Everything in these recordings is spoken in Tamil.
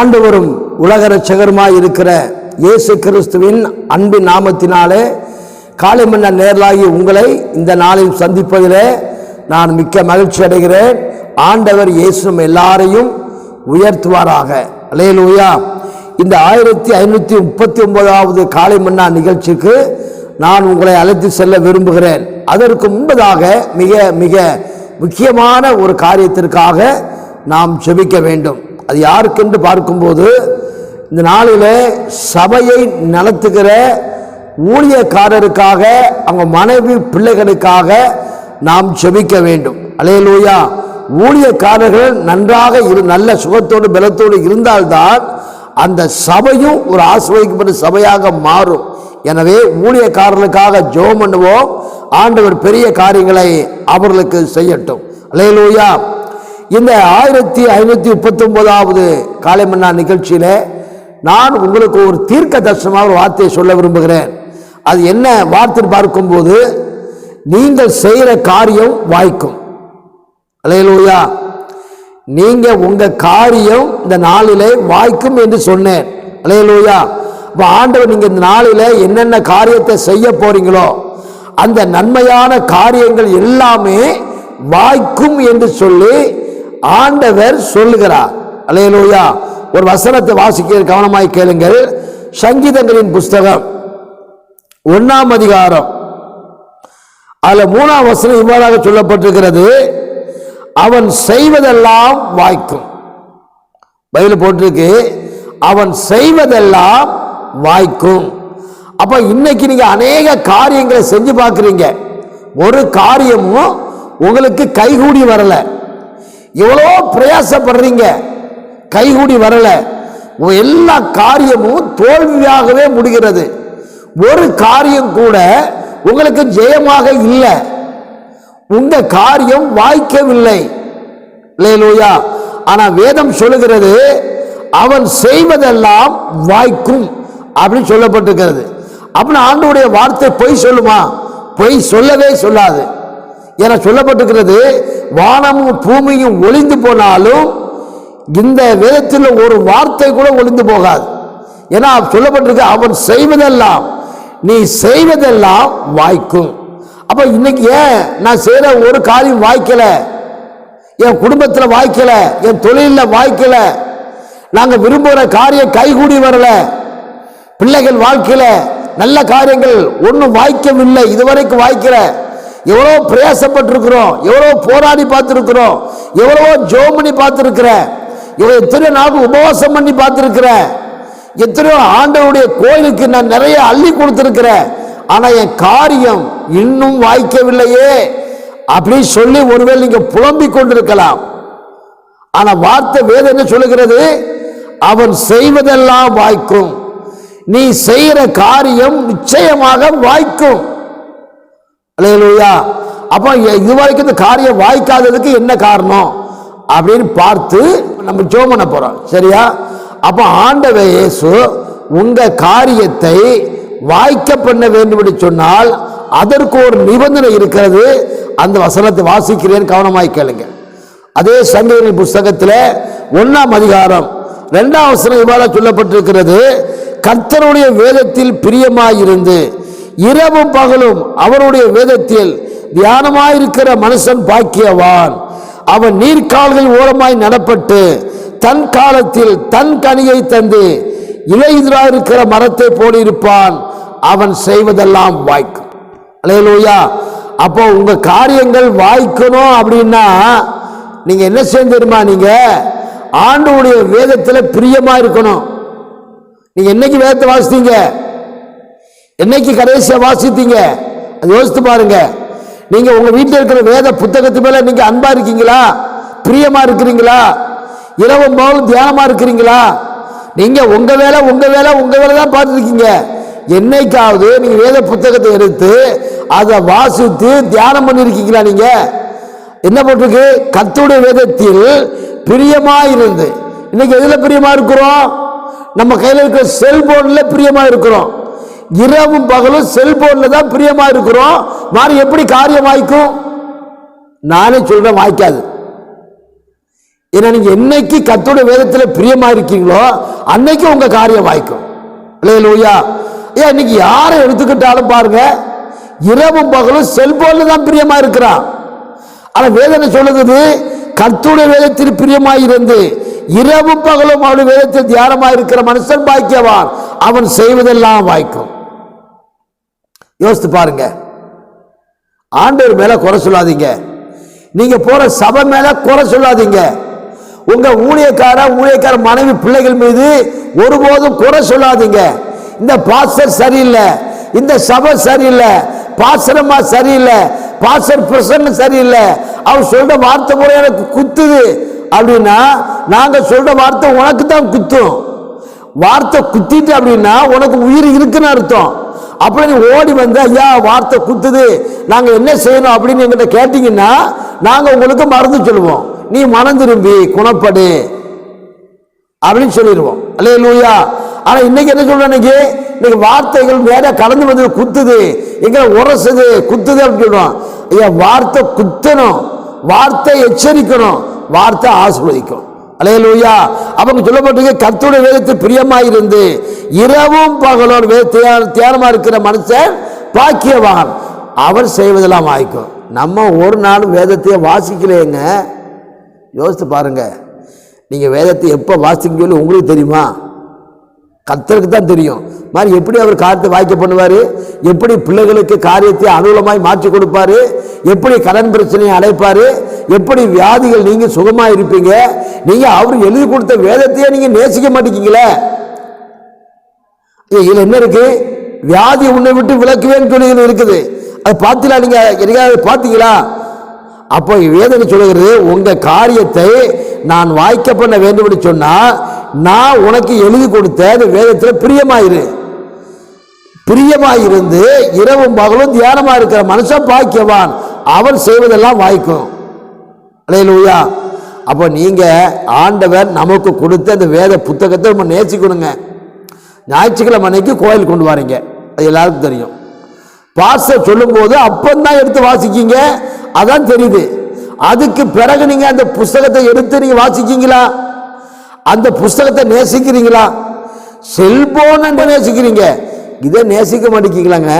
ஆண்டவரும் உலக ரட்சகருமாய் இருக்கிற இயேசு கிறிஸ்துவின் அன்பின் நாமத்தினாலே காலை மன்ன நேரலாகி உங்களை இந்த நாளில் சந்திப்பதிலே நான் மிக்க மகிழ்ச்சி அடைகிறேன். ஆண்டவர் இயேசு எல்லாரையும் உயர்த்துவாராக. அலையலூயா இந்த ஆயிரத்தி ஐநூற்றி முப்பத்தி ஒன்பதாவது காலை மன்னா நிகழ்ச்சிக்கு நான் உங்களை அழைத்து செல்ல விரும்புகிறேன். அதற்கு முன்பதாக மிக மிக முக்கியமான ஒரு காரியத்திற்காக நாம் செபிக்க வேண்டும். அது யாருக்கென்று பார்க்கும்போது இந்த நாளில் சபையை நடத்துகிற ஊழியக்காரருக்காக அவங்க மனைவி பிள்ளைகளுக்காக நாம் செபிக்க வேண்டும். அலையலூயா ஊழியக்காரர்கள் நன்றாக இரு நல்ல சுகத்தோடு பலத்தோடு இருந்தால்தான் அந்த சபையும் ஒரு ஆசிர்வதிக்கப்பட்ட சபையாக மாறும். எனவே ஊழியக்காரர்களுக்காக ஜோம் பண்ணுவோம். ஆண்டவர் பெரிய காரியங்களை அவர்களுக்கு செய்யட்டும். அலையலூயா இந்த ஆயிரத்தி ஐநூற்றி முப்பத்தொம்போதாவது காலை மன்னா நிகழ்ச்சியில் நான் உங்களுக்கு ஒரு தீர்க்க தரிசனமாக ஒரு வார்த்தையை சொல்ல விரும்புகிறேன். அது என்ன வார்த்தை பார்க்கும்போது நீங்கள் செய்கிற காரியம் வாய்க்கும். அலையலூயா நீங்கள் உங்கள் காரியம் இந்த நாளிலே வாய்க்கும் என்று சொன்னேன். அலையலூயா இப்போ ஆண்டவர் நீங்கள் இந்த நாளில் என்னென்ன காரியத்தை செய்ய போகிறீங்களோ அந்த நன்மையான காரியங்கள் எல்லாமே வாய்க்கும் என்று சொல்லி ஆண்டவர் சொல்லுகிறார். அலையலோயா ஒரு வசனத்தை வாசிக்க கவனமாய் கேளுங்கள். சங்கீதங்களின் புஸ்தகம் ஒன்னாம் அதிகாரம். அதுல மூணாம் வசனம் இவ்வாறாக சொல்லப்பட்டிருக்கிறது. அவன் செய்வதெல்லாம் வாய்க்கும். பைபிள் போட்டிருக்கு. அவன் செய்வதெல்லாம் வாய்க்கும். அப்ப இன்னைக்கு நீங்க அநேக காரியங்களை செஞ்சு பார்க்குறீங்க. ஒரு காரியமும் உங்களுக்கு கைகூடி வரலை. எவ்வளோ பிரயாசப்படுறீங்க? கைகூடி வரலை. எல்லா காரியமும் தோல்வியாகவே முடிகிறது. ஒரு காரியம் கூட உங்களுக்கு ஜெயமாக இல்லை. உங்க காரியம் வாய்க்கவில்லை. லேலூயா ஆனா வேதம் சொல்லுகிறது அவன் செய்வதெல்லாம் வாய்க்கும் அப்படின்னு சொல்லப்பட்டிருக்கிறது. அப்படின்னு ஆண்டுடைய வார்த்தை பொய் சொல்லுமா? பொய் சொல்லவே சொல்லாது. என சொல்லப்பட்டிருக்கிறது. வானமும் பூமியும் ஒளிந்து போனாலும் இந்த வேதத்தில் ஒரு வார்த்தை கூட ஒளிந்து போகாது. ஏன்னா சொல்லப்பட்டிருக்கு அவன் செய்வதெல்லாம் நீ செய்வதெல்லாம் வாய்க்கும். அப்போ இன்னைக்கு ஏன் நான் செய்கிற ஒரு காரியம் வாய்க்கலை? என் குடும்பத்தில் வாய்க்கலை? என் தொழிலில் வாய்க்கலை? நாங்கள் விரும்புகிற காரியம் கைகூடி வரலை? பிள்ளைகள் வாழ்க்கையில் நல்ல காரியங்கள் ஒன்றும் வாய்க்கவில்லை இதுவரைக்கும் வாய்க்கல? எவ்வளோ பிரயாசப்பட்டிருக்கிறோம் எவ்வளோ போராடி பார்த்துருக்குறோம் எவ்வளவோ ஜோம் பண்ணி பார்த்துருக்குற எவ்வளோ எத்தனையோ நாள் உபவாசம் பண்ணி பார்த்துருக்குற எத்தனையோ ஆண்டவருடைய கோயிலுக்கு நான் நிறைய அள்ளி கொடுத்துருக்கிறேன் ஆனால் என் காரியம் இன்னும் வாய்க்கவில்லையே அப்படின்னு சொல்லி ஒருவேளை நீங்கள் புலம்பிக் கொண்டிருக்கலாம். ஆனால் வார்த்தை வேதம் என்ன சொல்லுகிறது? அவன் செய்வதெல்லாம் வாய்க்கும். நீ செய்கிற காரியம் நிச்சயமாக வாய்க்கும். இல்லையா அப்போ இது வரைக்கும் இந்த காரியம் வாய்க்காததுக்கு என்ன காரணம்? அப்படின்னு பார்த்து நம்ம ஜோம் பண்ண போகிறோம் சரியா? அப்போ ஆண்டவ இயேசு உங்கள் காரியத்தை வாய்க்க பண்ண வேண்டும் என்று சொன்னால் அதற்கு ஒரு நிபந்தனை இருக்கிறது. அந்த வசனத்தை வாசிக்கிறேன் கவனமாய் கேளுங்க. அதே சங்கீத புஸ்தகத்தில் ஒன்றாம் அதிகாரம் ரெண்டாம் வசனம் இவ்வாறு சொல்லப்பட்டிருக்கிறது கர்த்தருடைய வேதத்தில் பிரியமாயிருந்து இரவும் பகலும் அவருடைய வேதத்தில் தியானமாயிருக்கிற மனுஷன் பாக்கியவான். அவன் நீர்க்கால்கள் ஓரமாய் நடப்பட்டு தன் காலத்தில் தன் கனியை தந்து இலையுதிராயிருக்கிற மரத்தை போலிருப்பான். அவன் செய்வதெல்லாம் வாய்க்கும். அலையலூயா. அப்போ உங்க காரியங்கள் வாய்க்கணும் அப்படின்னா நீங்க என்ன செய்ய தெரியுமா நீங்க? ஆண்டவுடைய வேதத்தில் பிரியமா இருக்கணும் நீங்க என்னைக்கு வேதத்தை வாசித்தீங்க? என்னைக்கு கடைசியாக வாசித்தீங்க? அது யோசித்து பாருங்க. நீங்கள் உங்கள் வீட்டில் இருக்கிற வேத புத்தகத்து மேலே நீங்கள் அன்பாக இருக்கீங்களா? பிரியமாக இருக்கிறீங்களா? இரவு பகலும் தியானமாக இருக்கிறீங்களா? நீங்கள் உங்கள் வேலை உங்கள் வேலை உங்கள் வேலை தான் பார்த்துருக்கீங்க. என்னைக்காவது நீங்கள் வேத புத்தகத்தை எடுத்து அதை வாசித்து தியானம் பண்ணியிருக்கீங்களா நீங்கள் என்ன போட்டிருக்கு? கத்துடைய வேதத்தில் பிரியமாக இருந்து. இன்னைக்கு எதில் பிரியமாக இருக்கிறோம்? நம்ம கையில் இருக்கிற செல்போனில் பிரியமாக இருக்கிறோம். இரவும் பகலும் செல்போன்ல தான் பிரியமா இருக்கிறோம். மாறி எப்படி காரியம் வாய்க்கும்? நானே சொல்றேன் வாய்க்காது. ஏன்னா நீங்க என்னைக்கு கத்தோட வேதத்தில் பிரியமா இருக்கீங்களோ அன்னைக்கு உங்க காரியம் வாய்க்கும். இல்லையா ஏன் இன்னைக்கு யாரை எடுத்துக்கிட்டாலும் பாருங்க இரவும் பகலும் செல்போன்ல தான் பிரியமா இருக்கிறான். ஆனா வேதனை சொல்லுது? கத்தோட வேதத்தில் பிரியமாக இருந்து இரவும் பகலும் அவருடைய வேதத்தில் தியானமாக இருக்கிற மனுஷன் பாய்க்கவான் அவன் செய்வதெல்லாம் வாய்க்கும். யோசித்து பாருங்க. ஆண்டவர் மேல குறை சொல்லாதீங்க. நீங்க போற சபை மேல குறை சொல்லாதீங்க. உங்க ஊழியக்கார ஊழியக்கார மனைவி பிள்ளைகள் மீது ஒருபோதும் குறை சொல்லாதீங்க. இந்த பாஸ்டர் சரியில்லை. இந்த சபை சரியில்லை. பாசரமா சரியில்லை. பாஸ்டர் பிரசன்ன சரியில்லை. அவர் சொல்ற வார்த்தை கூட எனக்கு குத்துது. அப்படின்னா நாங்க சொல்ற வார்த்தை உனக்கு தான் குத்தும். வார்த்தை குத்திட்டு அப்படின்னா உனக்கு உயிர் இருக்குன்னு அர்த்தம். அப்படி நீ ஓடி வந்து ஐயா வார்த்தை குத்துது. நாங்கள் என்ன செய்யணும்? அப்படின்னு எங்கிட்ட கேட்டீங்கன்னா நாங்கள் உங்களுக்கு மருந்து சொல்லுவோம். நீ மனம் திரும்பி குணப்படு. அப்படின்னு சொல்லிடுவோம். அல்லே லூயா ஆனால் இன்னைக்கு என்ன சொல்றோம் இன்னைக்கு? இன்னைக்கு வார்த்தைகள் வேற கலந்து வந்து குத்துது. எங்களை உரசுது. குத்துது அப்படின்னு சொல்றோம். ஐயா வார்த்தை குத்தணும். வார்த்தை எச்சரிக்கணும். வார்த்தை ஆசிர்வதிக்கணும். அலையலூயா. அவங்க சொல்லப்பட்டிருக்க கத்தோட வேதத்தில் பிரியமாக இருந்து இரவும் பகலோர் வேத தியானமாக இருக்கிற மனுஷன் பாக்கியவான். அவர் செய்வதெல்லாம் வாய்க்கும் நம்ம ஒரு நாளும் வேதத்தையே வாசிக்கலையேங்க. யோசித்து பாருங்கள் நீங்கள் வேதத்தை எப்போ வாசிக்க சொல்லி உங்களுக்கு தெரியுமா? கத்தருக்கு தான் தெரியும். மாதிரி எப்படி அவர் காரியத்தை வாய்க்க பண்ணுவார்? எப்படி பிள்ளைகளுக்கு காரியத்தை அனுகூலமாய் மாற்றி கொடுப்பாரு? எப்படி கடன் பிரச்சனையை அழைப்பார் எப்படி வியாதிகள் நீங்கள் சுகமாக இருப்பீங்க? நீங்கள் அவர் எழுதி கொடுத்த வேதத்தையே நீங்கள் நேசிக்க மாட்டேங்கிங்களே இதில் என்ன இருக்கு? வியாதி உன்னை விட்டு விளக்குவேன்னு சொல்லி இருக்குது. அது பார்த்தீங்களா நீங்கள் என்னைக்காவது பார்த்தீங்களா அப்போ வேதனை சொல்லுகிறது? உங்கள் காரியத்தை நான் வாய்க்க பண்ண வேண்டும் என்று நான் உனக்கு எழுதி கொடுத்த அந்த வேதத்தில் பிரியமாயிரு. பிரியமாயிருந்து இரவும் பகலும் தியானமாக இருக்கிற மனுஷன் பாக்கியவான். அவன் செய்வதெல்லாம் வாய்க்கும். அலையலூயா. அப்போ நீங்கள் ஆண்டவர் நமக்கு கொடுத்த அந்த வேத புத்தகத்தை நம்ம நேசிக்கணுங்க. ஞாயிற்றுக்கிழமை அன்னைக்கு கோயில் கொண்டு வரீங்க. அது எல்லாருக்கும் தெரியும். பாச சொல்லும்போது அப்பந்தான் எடுத்து வாசிக்கீங்க. அதான் தெரியுது. அதுக்கு பிறகு நீங்கள் அந்த புஸ்தகத்தை எடுத்து நீங்கள் வாசிக்கீங்களா? அந்த புஸ்தகத்தை நேசிக்கிறீங்களா? செல்போன் நேசிக்கிறீங்க. இதை நேசிக்க மாட்டேங்கிறாங்க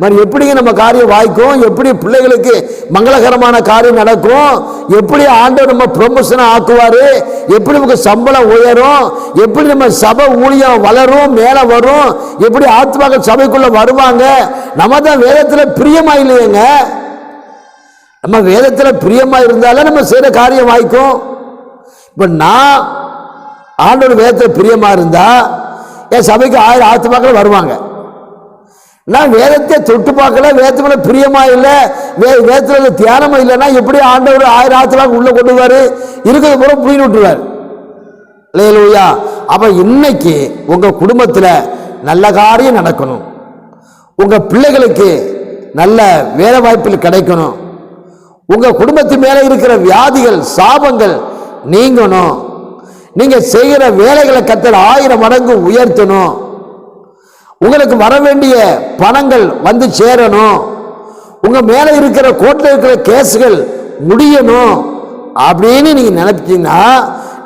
மாதிரி எப்படிங்க நம்ம காரியம் வாய்க்கும்? எப்படி பிள்ளைகளுக்கு மங்களகரமான காரியம் நடக்கும்? எப்படி ஆண்டவர் நம்ம ப்ரொமோஷனை ஆக்குவார்? எப்படி நமக்கு சம்பளம் உயரும்? எப்படி நம்ம சபை ஊழியம் வளரும் மேலே வரும்? எப்படி ஆத்மாக்கள் சபைக்குள்ளே வருவாங்க? நம்ம தான் வேதத்தில் பிரியமாக இல்லையேங்க? நம்ம வேதத்தில் பிரியமாக இருந்தாலே நம்ம செய்கிற காரியம் வாய்க்கும். இப்போ நான் ஆண்டோட வேதத்தில் பிரியமாக இருந்தால் என் சபைக்கு ஆயிரம் ஆத்மாக்கள் வருவாங்க. நான் வேதத்தை தொட்டு பார்க்கல வேதத்துல பிரியமா இல்லை வே வேதத்துல தியானமா இல்லைன்னா எப்படி ஆண்டவர் ஆயிரம் ஆத்துலாக்கு உள்ள கொண்டு வருவாரு? இருக்கிறது பூரா புரிய விட்டுருவார். இல்லையா அப்போ இன்னைக்கு உங்கள் குடும்பத்தில் நல்ல காரியம் நடக்கணும். உங்கள் பிள்ளைகளுக்கு நல்ல வேலை வாய்ப்பில் கிடைக்கணும். உங்கள் குடும்பத்து மேலே இருக்கிற வியாதிகள் சாபங்கள் நீங்கணும். நீங்க செய்கிற வேலைகளை கத்தர் ஆயிரம் மடங்கு உயர்த்தணும். உங்களுக்கு வர வேண்டிய பணங்கள் வந்து சேரணும். உங்க மேல இருக்கிற கோர்ட்ல இருக்கிற கேஸுகள் முடியணும். அப்படின்னு நீங்க நினைச்சீங்கன்னா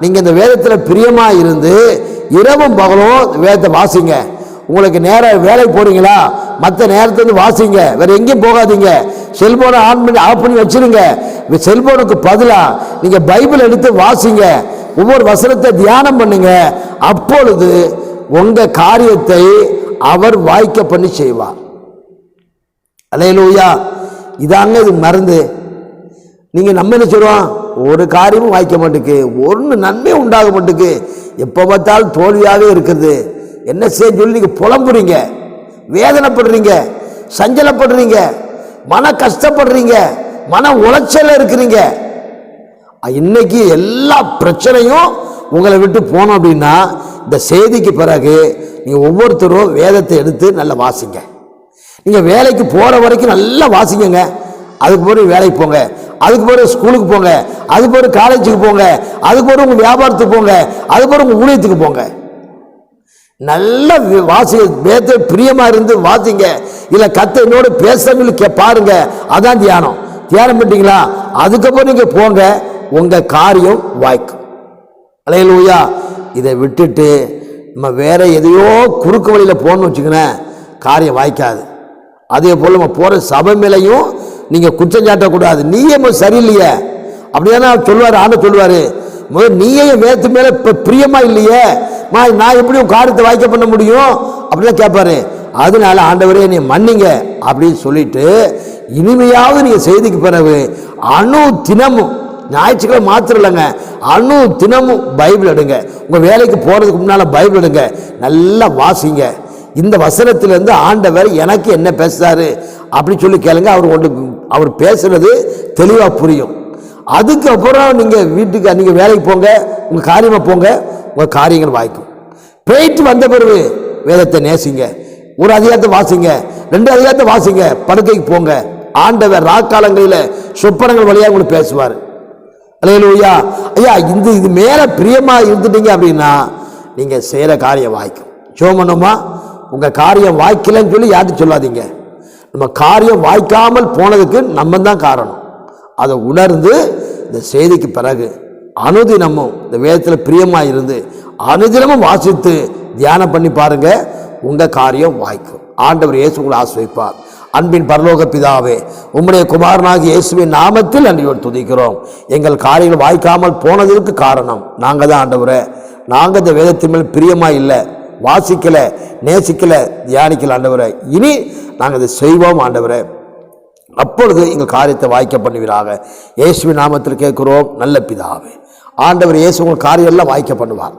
நீங்க இந்த வேதத்தில் பிரியமா இருந்து இரவும் பகலும் வேதத்தை வாசிங்க. உங்களுக்கு நேரம் வேலைக்கு போறீங்களா? மற்ற நேரத்துல வாசிங்க. வேற எங்கேயும் போகாதீங்க. செல்போனை ஆன் பண்ணி ஆஃப் பண்ணி வச்சிருங்க. செல்போனுக்கு பதிலாக நீங்கள் பைபிள் எடுத்து வாசிங்க. ஒவ்வொரு வசனத்தை தியானம் பண்ணுங்க. அப்பொழுது உங்க காரியத்தை அவர் வாய்க்க பண்ணி செய்வார். அலையலூயா இதாங்க இது மருந்து. நீங்க நம்ம என்ன சொல்றோம்? ஒரு காரியமும் வாய்க்க மாட்டுக்கு. ஒன்று நன்மை உண்டாக மாட்டுக்கு. எப்போ பார்த்தாலும் தோல்வியாகவே இருக்குது. என்ன செய்ய சொல்லி நீங்கள் புலம்புறீங்க? வேதனைப்படுறீங்க. சஞ்சலப்படுறீங்க. மன கஷ்டப்படுறீங்க. மன உளைச்சல இருக்கிறீங்க. இன்னைக்கு எல்லா பிரச்சனையும் உங்களை விட்டு போனோம் அப்படின்னா இந்த செய்திக்கு பிறகு நீங்கள் ஒவ்வொருத்தரும் வேதத்தை எடுத்து நல்லா வாசிங்க. நீங்கள் வேலைக்கு போகிற வரைக்கும் நல்லா வாசிக்கங்க அதுக்கு பிறகு வேலைக்கு போங்க. அதுக்கு பிறகு ஸ்கூலுக்கு போங்க. அதுக்கு பிறகு காலேஜுக்கு போங்க. அதுக்கு பிறகு உங்கள் வியாபாரத்துக்கு போங்க. அதுக்கு பிறகு உங்கள் ஊழியத்துக்கு போங்க. நல்ல வாசி வேத பிரியமாக இருந்து வாசிங்க. இல்லை கத்தை என்னோட பேசுறவங்களுக்கு பாருங்க. அதான் தியானம். தியானம் பண்ணிட்டீங்களா? அதுக்கப்புறம் நீங்கள் போங்க. உங்கள் காரியம் வாய்க்கும் அலையலூயா. இதை விட்டுட்டு நம்ம வேற எதையோ குறுக்கு வழியில் போகணும்னு வச்சுக்கோங்களேன் காரியம் வாய்க்காது. அதே போல் நம்ம போகிற சபை மேலையும் நீங்கள் குற்றம் சாட்டக்கூடாது நீயே சரியில்லையே. அப்படியானா சொல்லுவார் ஆண்டு சொல்லுவார். முதல் நீயே என் மேலே இப்போ பிரியமா இல்லையே. மா நான் எப்படி உன் காரியத்தை வாய்க்க பண்ண முடியும்? அப்படிலாம் கேட்பாரு அதனால ஆண்டவரே நீ மன்னிங்க அப்படின்னு சொல்லிட்டு இனிமையாவது நீங்கள் செய்திக்கு பிறகு அணு தினமும் ஞாயிற்றுக்கிழமை மாத்திரம் இல்லைங்க. அணு தினமும் பைபிள் எடுங்க. உங்கள் வேலைக்கு போகிறதுக்கு முன்னால் பைபிள் எடுங்க. நல்லா வாசிங்க. இந்த வசனத்திலேருந்து ஆண்டவர் எனக்கு என்ன பேசுகிறாரு அப்படி சொல்லி கேளுங்க. அவர் ஒன்று அவர் பேசுறது தெளிவாக புரியும். அதுக்கப்புறம் நீங்கள் வீட்டுக்கு நீங்கள் வேலைக்கு போங்க. உங்கள் காரியமாக போங்க. உங்கள் காரியங்கள் வாய்க்கும். போயிட்டு வந்த பிறகு வேதத்தை நேசிங்க. ஒரு அதிகாரத்தை வாசிங்க. ரெண்டு அதிகாரத்தை வாசிங்க. படுக்கைக்கு போங்க. ஆண்டவர் ராக்காலங்களில் சொப்பனங்கள் வழியாக உங்களுக்கு பேசுவார். அலையலூயா ஐயா இந்த இது மேலே பிரியமாக இருந்துட்டீங்க அப்படின்னா நீங்கள் செய்கிற காரியம் வாய்க்கும். சோமனோமா உங்கள் காரியம் வாய்க்கலைன்னு சொல்லி யாரும் சொல்லாதீங்க. நம்ம காரியம் வாய்க்காமல் போனதுக்கு நம்ம தான் காரணம். அதை உணர்ந்து இந்த செய்திக்கு பிறகு அனுதினமும் இந்த வேதத்தில் பிரியமாக இருந்து அனுதினமும் வாசித்து தியானம் பண்ணி பாருங்கள் உங்கள் காரியம் வாய்க்கும். ஆண்டவர் இயேசு ஆசிரிப்பார் அன்பின் பரலோக பிதாவே உம்முடைய குமாரனாகிய இயேசுவின் நாமத்தில் அன்றையோடு துதிக்கிறோம். எங்கள் காரியங்கள் வாய்க்காமல் போனதற்கு காரணம் நாங்கள் தான் ஆண்டவரே. நாங்கள் இந்த வேதத்தின் மேல் பிரியமாக இல்லை வாசிக்கலை நேசிக்கலை தியானிக்கல ஆண்டவரே. இனி நாங்கள் இதை செய்வோம் ஆண்டவரே. அப்பொழுது எங்கள் காரியத்தை வாய்க்க பண்ணுவீராக. இயேசுவின் நாமத்தில் கேட்குறோம் நல்ல பிதாவே. ஆண்டவர் இயேசு உங்கள் காரியம் எல்லாம் வாய்க்க பண்ணுவார்.